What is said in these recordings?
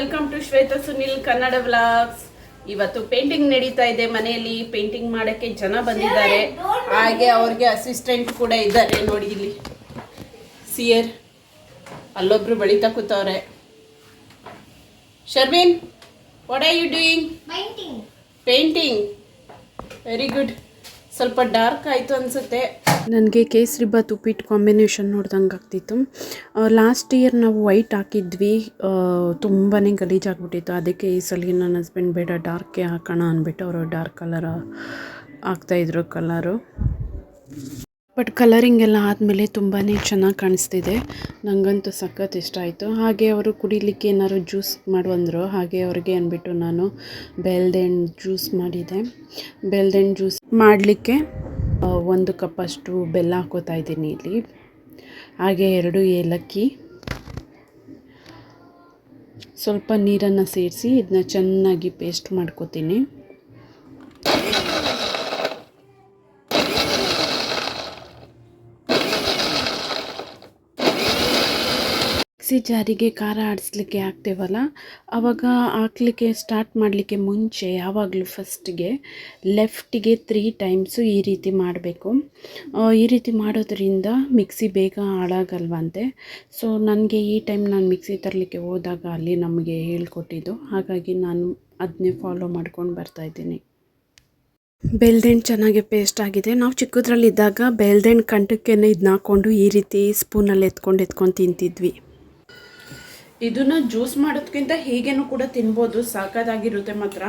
Welcome to Shweta Sunil Kannada vlogs ಇವತ್ತು painting ನಡೀತಾ ಇದೆ. ಮನೆಯಲ್ಲಿ ಪೇಂಟಿಂಗ್ ಮಾಡಕ್ಕೆ ಜನ ಬಂದಿದ್ದಾರೆ. ಹಾಗೆ ಅವ್ರಿಗೆ ಅಸಿಸ್ಟೆಂಟ್ ಕೂಡ ಇದ್ದಾರೆ ನೋಡಿ ಇಲ್ಲಿ. ಸಿಯರ್ ಅಲ್ಲೊಬ್ರು ಬಳಿತಾ ಕೂತವ್ರೆ. Sharmin what are you doing Painting. Painting very good ಸ್ವಲ್ಪ ಡಾರ್ಕ್ ಆಯಿತು ಅನಿಸುತ್ತೆ. ನನಗೆ ಕೇಸರಿ ಬಾತ್ ಉಪ್ಪಿಟ್ಟು ಕಾಂಬಿನೇಷನ್ ನೋಡ್ದಂಗೆ ಆಗ್ತಿತ್ತು. ಲಾಸ್ಟ್ ಇಯರ್ ನಾವು ವೈಟ್ ಹಾಕಿದ್ವಿ. ತುಂಬಾ ಗಲೀಜಾಗ್ಬಿಟ್ಟಿತ್ತು ಅದಕ್ಕೆ ಈ ಸಲ ನನ್ನ ಹಸ್ಬೆಂಡ್ ಬೇಡ ಡಾರ್ಕೇ ಹಾಕೋಣ ಅಂದ್ಬಿಟ್ಟು ಅವರು ಡಾರ್ಕ್ ಕಲರ್ ಹಾಕ್ತಾಯಿದ್ರು ಕಲರು ಬಟ್ ಕಲರಿಂಗ್ ಎಲ್ಲ ಆದಮೇಲೆ ತುಂಬಾ ಚೆನ್ನಾಗಿ ಕಾಣಿಸ್ತಿದೆ. ನನಗಂತೂ ಸಖತ್ ಇಷ್ಟ ಆಯಿತು. ಹಾಗೆ ಅವರು ಕುಡಿಲಿಕ್ಕೆ ಏನಾದ್ರು ಜ್ಯೂಸ್ ಮಾಡುವಂದರು ಹಾಗೆ ಅವ್ರಿಗೆ ಅಂದ್ಬಿಟ್ಟು ನಾನು ಬೆಲ್ದೆಣ್ಣು ಜ್ಯೂಸ್ ಮಾಡಿದೆ. ಬೆಲ್ದೆಣ್ಣು ಜ್ಯೂಸ್ ಮಾಡಲಿಕ್ಕೆ ಒಂದು ಕಪ್ಪಷ್ಟು ಬೆಲ್ಲ ಹಾಕೋತಾ ಇದ್ದೀನಿ ಇಲ್ಲಿ. ಹಾಗೆ ಎರಡು ಏಲಕ್ಕಿ, ಸ್ವಲ್ಪ ನೀರನ್ನು ಸೇರಿಸಿ ಇದನ್ನ ಚೆನ್ನಾಗಿ ಪೇಸ್ಟ್ ಮಾಡ್ಕೋತೀನಿ. ಮಿಕ್ಸಿ ಜಾರಿಗೆ ಖಾರ ಆಡಿಸ್ಲಿಕ್ಕೆ ಹಾಕ್ತೇವಲ್ಲ ಆವಾಗ ಹಾಕ್ಲಿಕ್ಕೆ ಸ್ಟಾರ್ಟ್ ಮಾಡಲಿಕ್ಕೆ ಮುಂಚೆ, ಯಾವಾಗಲೂ ಫಸ್ಟಿಗೆ ಲೆಫ್ಟಿಗೆ ತ್ರೀ ಟೈಮ್ಸು ಈ ರೀತಿ ಮಾಡಬೇಕು. ಈ ರೀತಿ ಮಾಡೋದ್ರಿಂದ ಮಿಕ್ಸಿ ಬೇಗ ಹಾಳಾಗಲ್ವಂತೆ. ಸೊ ನನಗೆ ಈ ಟೈಮ್ ನಾನು ಮಿಕ್ಸಿ ತರಲಿಕ್ಕೆ ಹೋದಾಗ ಅಲ್ಲಿ ನಮಗೆ ಹೇಳ್ಕೊಟ್ಟಿದ್ದು. ಹಾಗಾಗಿ ನಾನು ಅದನ್ನೇ ಫಾಲೋ ಮಾಡ್ಕೊಂಡು ಬರ್ತಾಯಿದ್ದೀನಿ ಬೆಲ್ದೆಣ್ಣು ಚೆನ್ನಾಗಿ ಪೇಸ್ಟ್ ಆಗಿದೆ. ನಾವು ಚಿಕ್ಕದ್ರಲ್ಲಿದ್ದಾಗ ಬೆಳ್ದೆಣ್ಣು ಕಂಟಕ್ಕೆ ಇದನ್ನ ಹಾಕ್ಕೊಂಡು ಈ ರೀತಿ ಸ್ಪೂನಲ್ಲಿ ಎತ್ಕೊಂಡು ಎತ್ಕೊಂಡು ತಿಂತಿದ್ವಿ. ಇದನ್ನ ಜ್ಯೂಸ್ ಮಾಡೋದಕ್ಕಿಂತ ಹೀಗೇನು ಕೂಡ ತಿನ್ಬೋದು, ಸಾಕಾದಾಗಿರುತ್ತೆ ಮಾತ್ರ.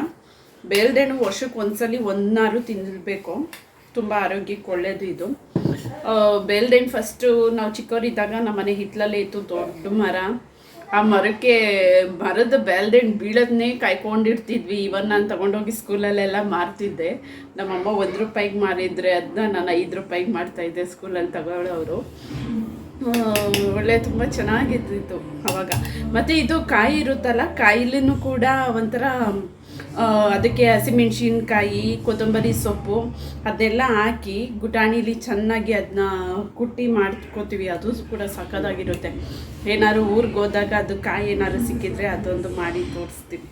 ಬೇಲ್ದೆಣ್ಣು ವರ್ಷಕ್ಕೆ ಒಂದ್ಸಲಿ ಒಂದಾರು ತಿನ್ನಬೇಕು ತುಂಬ ಆರೋಗ್ಯಕ್ಕೆ ಒಳ್ಳೇದು ಇದು. ಬೇಲ್ದೆಣ್ಣು ಫಸ್ಟು ನಾವು ಚಿಕ್ಕವರಿದ್ದಾಗ ನಮ್ಮ ಮನೆ ಹಿತ್ತಲಲ್ಲೇ ಇತ್ತು ದೊಡ್ಡ ಮರ. ಆ ಮರಕ್ಕೆ ಮರದ ಬೆಲ್ದೆಣ್ಣು ಬೀಳೋದನ್ನೇ ಕಾಯ್ಕೊಂಡಿರ್ತಿದ್ವಿ. ಇವನ್ ನಾನು ತಗೊಂಡೋಗಿ ಸ್ಕೂಲಲ್ಲೆಲ್ಲ ಮಾರ್ತಿದ್ದೆ. ನಮ್ಮಮ್ಮ ಒಂದು ರೂಪಾಯಿಗೆ ಮಾರಿದ್ರೆ ಅದನ್ನ ನಾನು ಐದು ರೂಪಾಯಿಗೆ ಮಾಡ್ತಾಯಿದ್ದೆ ಸ್ಕೂಲಲ್ಲಿ ತಗೊಳ್ಳೋರು ಒಳ್ಳೆ ತುಂಬ ಚೆನ್ನಾಗಿದ್ದಿತ್ತು ಅವಾಗ. ಮತ್ತು ಇದು ಕಾಯಿ ಇರುತ್ತಲ್ಲ ಕಾಯಿಲೂ ಕೂಡ ಒಂಥರ ಅದಕ್ಕೆ ಹಸಿಮೆಣ್ಸಿನ್ಕಾಯಿ, ಕೊತ್ತಂಬರಿ ಸೊಪ್ಪು, ಅದೆಲ್ಲ ಹಾಕಿ ಗುಟಾಣಿಲಿ ಚೆನ್ನಾಗಿ ಅದನ್ನ ಕುಟ್ಟಿ ಮಾಡ್ಕೋತೀವಿ. ಅದು ಕೂಡ ಸಖತ್ತಾಗಿರುತ್ತೆ ಏನಾದ್ರು ಊರಿಗೆ ಹೋದಾಗ ಅದು ಕಾಯಿ ಏನಾದ್ರು ಸಿಕ್ಕಿದ್ರೆ ಅದೊಂದು ಮಾಡಿ ತೋರಿಸ್ತೀವಿ.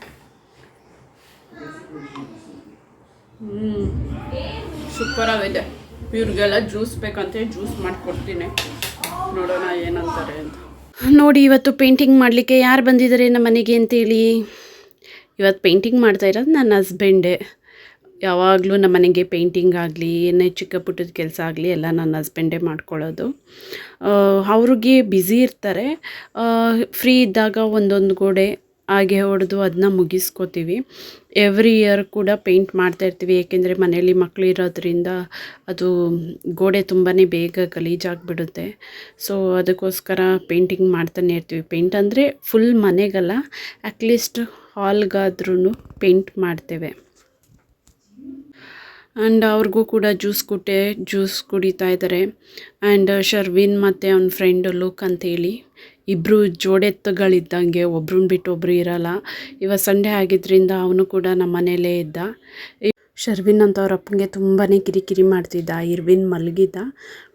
ಹ್ಞೂ ಸೂಪರಾಗಿದೆ. ಇವ್ರಿಗೆಲ್ಲ ಜ್ಯೂಸ್ ಬೇಕಂತ ಜ್ಯೂಸ್ ಮಾಡಿಕೊಡ್ತೀನಿ. ನೋಡೋಣ ಏನಂತಾರೆ ಅಂತ. ನೋಡಿ, ಇವತ್ತು ಪೇಂಟಿಂಗ್ ಮಾಡಲಿಕ್ಕೆ ಯಾರು ಬಂದಿದ್ದಾರೆ ನಮ್ಮ ಮನೆಗೆ ಅಂತೇಳಿ? ಇವತ್ತು ಪೇಂಟಿಂಗ್ ಮಾಡ್ತಾ ಇರೋದು ನನ್ನ ಹಸ್ಬೆಂಡೇ ಯಾವಾಗಲೂ ನಮ್ಮ ಮನೆಗೆ ಪೇಂಟಿಂಗ್ ಆಗಲಿ, ಏನೇ ಚಿಕ್ಕ ಪುಟ್ಟದ ಕೆಲಸ ಆಗಲಿ ಎಲ್ಲ ನನ್ನ ಹಸ್ಬೆಂಡೇ ಮಾಡ್ಕೊಳ್ಳೋದು. ಅವ್ರಿಗೆ ಬ್ಯುಸಿ ಇರ್ತಾರೆ. ಫ್ರೀ ಇದ್ದಾಗ ಒಂದೊಂದು ಗೋಡೆ ಹಾಗೆ ಹೊಡೆದು ಅದನ್ನ ಮುಗಿಸ್ಕೋತೀವಿ. ಎವ್ರಿ ಇಯರ್ ಕೂಡ ಪೇಂಟ್ ಮಾಡ್ತಾ ಇರ್ತೀವಿ. ಏಕೆಂದರೆ ಮನೆಯಲ್ಲಿ ಮಕ್ಕಳು ಇರೋದ್ರಿಂದ ಅದು ಗೋಡೆ ತುಂಬಾ ಬೇಗ ಗಲೀಜಾಗಿಬಿಡುತ್ತೆ. ಸೊ ಅದಕ್ಕೋಸ್ಕರ ಪೇಂಟಿಂಗ್ ಮಾಡ್ತಾನೆ ಇರ್ತೀವಿ. ಪೇಂಟ್ ಅಂದರೆ ಫುಲ್ ಮನೆಗಲ್ಲ ಅಟ್ಲೀಸ್ಟ್ ಹಾಲ್ಗಾದ್ರೂ ಪೇಂಟ್ ಮಾಡ್ತೇವೆ. ಆ್ಯಂಡ್ ಅವ್ರಿಗೂ ಕೂಡ ಜ್ಯೂಸ್ ಕೊಟ್ಟೆ ಜ್ಯೂಸ್ ಕುಡಿತಾ ಇದ್ದಾರೆ. ಆ್ಯಂಡ್ ಶರ್ವಿನ್ ಮತ್ತು ಅವ್ನ ಫ್ರೆಂಡ್ ಲುಕ್ ಅಂತೇಳಿ ಇಬ್ಬರು ಜೋಡೆತ್ತುಗಳಿದ್ದಂಗೆ ಒಬ್ರನ್ನ ಬಿಟ್ಟು ಒಬ್ಬರು ಇರಲ್ಲ. ಇವಾಗ ಸಂಡೇ ಆಗಿದ್ದರಿಂದ ಅವನು ಕೂಡ ನಮ್ಮ ಮನೆಯಲ್ಲೇ ಇದ್ದ. ಶರ್ವಿನ್ ಅಂತ ಅವ್ರ ಅಪ್ಪನಿಗೆ ತುಂಬಾ ಕಿರಿಕಿರಿ ಮಾಡ್ತಿದ್ದ, ಇರ್ವಿನ್ ಮಲಗಿದ್ದ.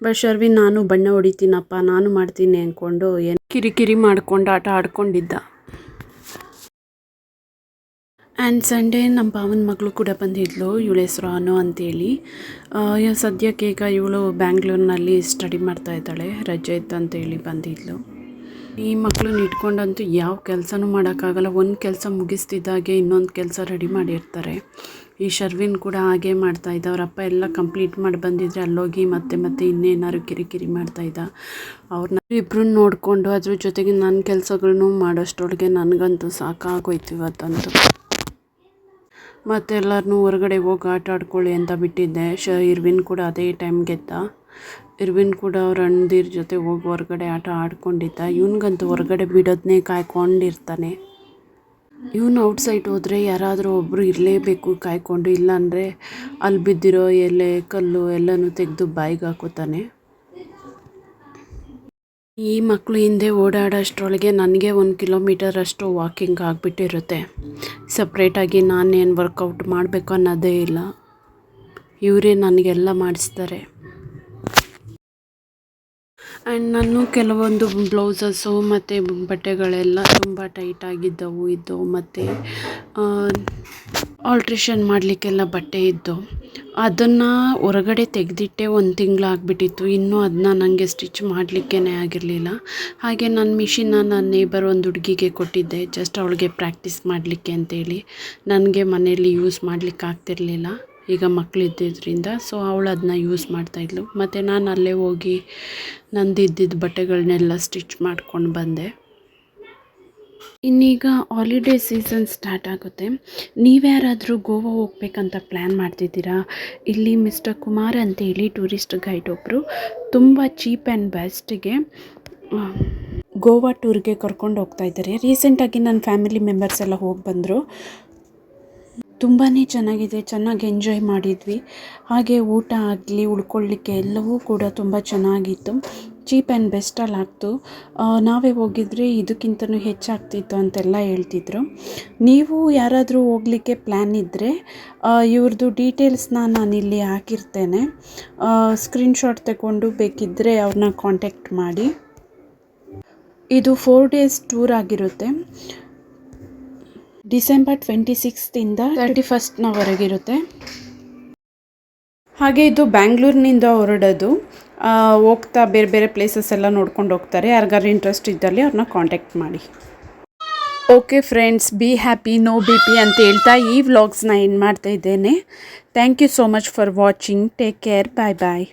ಬಟ್ ಶರ್ವಿನ್, ನಾನು ಬಣ್ಣ ಹೊಡಿತೀನಪ್ಪ, ನಾನು ಮಾಡ್ತೀನಿ ಅಂದ್ಕೊಂಡು ಏನು ಕಿರಿಕಿರಿ ಮಾಡ್ಕೊಂಡು ಆಟ ಆಡ್ಕೊಂಡಿದ್ದ. ಆ್ಯಂಡ್ ಸಂಡೇ ನಮ್ಮ ಭಾವನ ಮಗಳು ಕೂಡ ಬಂದಿದ್ಲು, ಇವಳ ಹೆಸರು ಅನು ಅಂತೇಳಿ. ಸದ್ಯಕ್ಕೆ ಈಗ ಇವಳು ಬ್ಯಾಂಗ್ಳೂರಿನಲ್ಲಿ ಸ್ಟಡಿ ಮಾಡ್ತಾ ಇದ್ದಾಳೆ, ರಜೆ ಇತ್ತು ಅಂತೇಳಿ ಬಂದಿದ್ಲು. ಈ ಮಕ್ಕಳನ್ನ ಇಟ್ಕೊಂಡಂತೂ ಯಾವ ಕೆಲಸನೂ ಮಾಡೋಕ್ಕಾಗಲ್ಲ. ಒಂದು ಕೆಲಸ ಮುಗಿಸ್ತಿದ್ದಾಗೆ ಇನ್ನೊಂದು ಕೆಲಸ ರೆಡಿ ಮಾಡಿರ್ತಾರೆ. ಈ ಶರ್ವಿನ್ ಕೂಡ ಹಾಗೆ ಮಾಡ್ತಾ ಇದ್ದ. ಅವರಪ್ಪ ಎಲ್ಲ ಕಂಪ್ಲೀಟ್ ಮಾಡಿ ಬಂದಿದ್ರೆ ಅಲ್ಲೋಗಿ ಮತ್ತೆ ಮತ್ತೆ ಇನ್ನೇನಾದ್ರು ಕಿರಿಕಿರಿ ಮಾಡ್ತಾ ಇದ್ದ. ಅವ್ರನ್ನ ಇಬ್ಬರನ್ನ ನೋಡಿಕೊಂಡು ಅದ್ರ ಜೊತೆಗೆ ನನ್ನ ಕೆಲಸಗಳನ್ನೂ ಮಾಡೋಷ್ಟರೊಳಗೆ ನನಗಂತೂ ಸಾಕಾಗೋಯ್ತು ಇವತ್ತಂತೂ. ಮತ್ತೆಲ್ಲರನ್ನೂ ಹೊರಗಡೆ ಹೋಗಿ ಆಟ ಆಡ್ಕೊಳ್ಳಿ ಅಂತ ಬಿಟ್ಟಿದ್ದೆ. ಶ ಇರ್ವಿನ್ ಕೂಡ ಅದೇ ಟೈಮ್ಗೆ ಎದ್ದ ಇರ್ವಿನ್ ಕೂಡ ಅವ್ರ ಅಣ್ಣದಿರ ಜೊತೆ ಹೋಗಿ ಹೊರಗಡೆ ಆಟ ಆಡ್ಕೊಂಡಿದ್ದ. ಇವನಿಗಂತೂ ಹೊರಗಡೆ ಬಿಡೋದನ್ನೇ ಕಾಯ್ಕೊಂಡಿರ್ತಾನೆ. ಇವನು ಔಟ್ಸೈಡ್ ಹೋದರೆ ಯಾರಾದರೂ ಒಬ್ಬರು ಇರಲೇಬೇಕು ಕಾಯ್ಕೊಂಡು, ಇಲ್ಲಾಂದರೆ ಅಲ್ಲಿ ಬಿದ್ದಿರೋ ಎಲೆ, ಕಲ್ಲು ಎಲ್ಲನೂ ತೆಗೆದು ಬಾಯಿಗೆ ಹಾಕೋತಾನೆ. ಈ ಮಕ್ಕಳು ಹಿಂದೆ ಓಡಾಡೋಷ್ಟರೊಳಗೆ ನನಗೆ ಒಂದು ಕಿಲೋಮೀಟರ್ ಅಷ್ಟು ವಾಕಿಂಗ್ ಆಗಿಬಿಟ್ಟಿರುತ್ತೆ. ಸಪ್ರೇಟಾಗಿ ನಾನೇನು ವರ್ಕೌಟ್ ಮಾಡಬೇಕು ಅನ್ನೋದೇ ಇಲ್ಲ. ಇವರೇ ನನಗೆಲ್ಲ ಮಾಡಿಸ್ತಾರೆ. ಆ್ಯಂಡ್ ನಾನು ಕೆಲವೊಂದು ಬ್ಲೌಸಸ್ಸು ಮತ್ತು ಬಟ್ಟೆಗಳೆಲ್ಲ ತುಂಬ ಟೈಟಾಗಿದ್ದವು ಇದ್ದವು ಮತ್ತು ಆಲ್ಟ್ರೇಷನ್ ಮಾಡಲಿಕ್ಕೆಲ್ಲ ಬಟ್ಟೆ ಇದ್ದವು ಅದನ್ನು ಹೊರಗಡೆ ತೆಗೆದಿಟ್ಟೆ ಒಂದು ತಿಂಗಳಾಗ್ಬಿಟ್ಟಿತ್ತು. ಇನ್ನೂ ಅದನ್ನ ನನಗೆ ಸ್ಟಿಚ್ ಮಾಡಲಿಕ್ಕೇ ಆಗಿರಲಿಲ್ಲ. ಹಾಗೆ ನನ್ನ ಮಿಷಿನ್ನ ನನ್ನ ನೇಬರ್ ಒಂದು ಹುಡುಗಿಗೆ ಕೊಟ್ಟಿದ್ದೆ ಜಸ್ಟ್ ಅವಳಿಗೆ ಪ್ರಾಕ್ಟೀಸ್ ಮಾಡಲಿಕ್ಕೆ ಅಂತೇಳಿ. ನನಗೆ ಮನೆಯಲ್ಲಿ ಯೂಸ್ ಮಾಡಲಿಕ್ಕೆ ಆಗ್ತಿರ್ಲಿಲ್ಲ ಈಗ ಮಕ್ಕಳಿದ್ದಿದ್ದರಿಂದ ಸೊ ಅವಳು ಅದನ್ನ ಯೂಸ್ ಮಾಡ್ತಾಯಿದ್ಲು ಮತ್ತು ನಾನು ಅಲ್ಲೇ ಹೋಗಿ ನಂದು ಇದ್ದಿದ್ದ ಬಟ್ಟೆಗಳನ್ನೆಲ್ಲ ಸ್ಟಿಚ್ ಮಾಡ್ಕೊಂಡು ಬಂದೆ. ಇನ್ನೀಗ ಹಾಲಿಡೇ ಸೀಸನ್ ಸ್ಟಾರ್ಟ್ ಆಗುತ್ತೆ. ನೀವ್ಯಾರಾದರೂ ಗೋವಾ ಹೋಗ್ಬೇಕಂತ ಪ್ಲ್ಯಾನ್ ಮಾಡ್ತಿದ್ದೀರಾ? ಇಲ್ಲಿ ಮಿಸ್ಟರ್ ಕುಮಾರ್ ಅಂತೇಳಿ ಟೂರಿಸ್ಟ್ ಗೈಡ್ ಒಬ್ಬರು ತುಂಬ ಚೀಪ್ ಆ್ಯಂಡ್ ಬೆಸ್ಟಿಗೆ ಗೋವಾ ಟೂರ್ಗೆ ಕರ್ಕೊಂಡು ಹೋಗ್ತಾ ಇದ್ದಾರೆ. ರೀಸೆಂಟಾಗಿ ನನ್ನ ಫ್ಯಾಮಿಲಿ ಮೆಂಬರ್ಸ್ ಎಲ್ಲ ಹೋಗಿ ಬಂದರು. ತುಂಬಾ ಚೆನ್ನಾಗಿದೆ, ಚೆನ್ನಾಗಿ ಎಂಜಾಯ್ ಮಾಡಿದ್ವಿ. ಹಾಗೆ ಊಟ ಆಗಲಿ ಉಳ್ಕೊಳ್ಳಿಕ್ಕೆ ಎಲ್ಲವೂ ಕೂಡ ತುಂಬ ಚೆನ್ನಾಗಿತ್ತು. ಚೀಪ್ ಆ್ಯಂಡ್ ಬೆಸ್ಟಲ್ಲಿ ಆಗ್ತು. ನಾವೇ ಹೋಗಿದ್ರೆ ಇದಕ್ಕಿಂತನೂ ಹೆಚ್ಚಾಗ್ತಿತ್ತು ಅಂತೆಲ್ಲ ಹೇಳ್ತಿದ್ರು. ನೀವು ಯಾರಾದರೂ ಹೋಗಲಿಕ್ಕೆ ಪ್ಲ್ಯಾನ್ ಇದ್ದರೆ ಇವ್ರದ್ದು ಡೀಟೇಲ್ಸ್ನ ಇಲ್ಲಿ ಹಾಕಿರ್ತೇನೆ. ಸ್ಕ್ರೀನ್ಶಾಟ್ ತಗೊಂಡು ಬೇಕಿದ್ದರೆ ಅವ್ರನ್ನ ಕಾಂಟ್ಯಾಕ್ಟ್ ಮಾಡಿ. ಇದು ಫೋರ್ ಡೇಸ್ ಟೂರ್ ಆಗಿರುತ್ತೆ. ಡಿಸೆಂಬರ್ ಟ್ವೆಂಟಿ ಸಿಕ್ಸ್ತಿಂದ ತರ್ಟಿ ಫಸ್ಟ್ನವರೆಗಿರುತ್ತೆ. ಹಾಗೆ ಇದು ಬ್ಯಾಂಗ್ಳೂರಿನಿಂದ ಹೊರಡೋದು. ಹೋಗ್ತಾ ಬೇರೆ ಬೇರೆ ಪ್ಲೇಸಸ್ ಎಲ್ಲ ನೋಡ್ಕೊಂಡು ಹೋಗ್ತಾರೆ. ಯಾರಿಗಾರು ಇಂಟ್ರೆಸ್ಟ್ ಇದ್ದಲ್ಲಿ ಅವ್ರನ್ನ ಕಾಂಟ್ಯಾಕ್ಟ್ ಮಾಡಿ. Okay friends be happy no B P ಅಂತ ಹೇಳ್ತಾ ಈ ವ್ಲಾಗ್ಸ್ನ ಏನು ಮಾಡ್ತಾ ಇದ್ದೇನೆ. Thank you so much for watching take care bye bye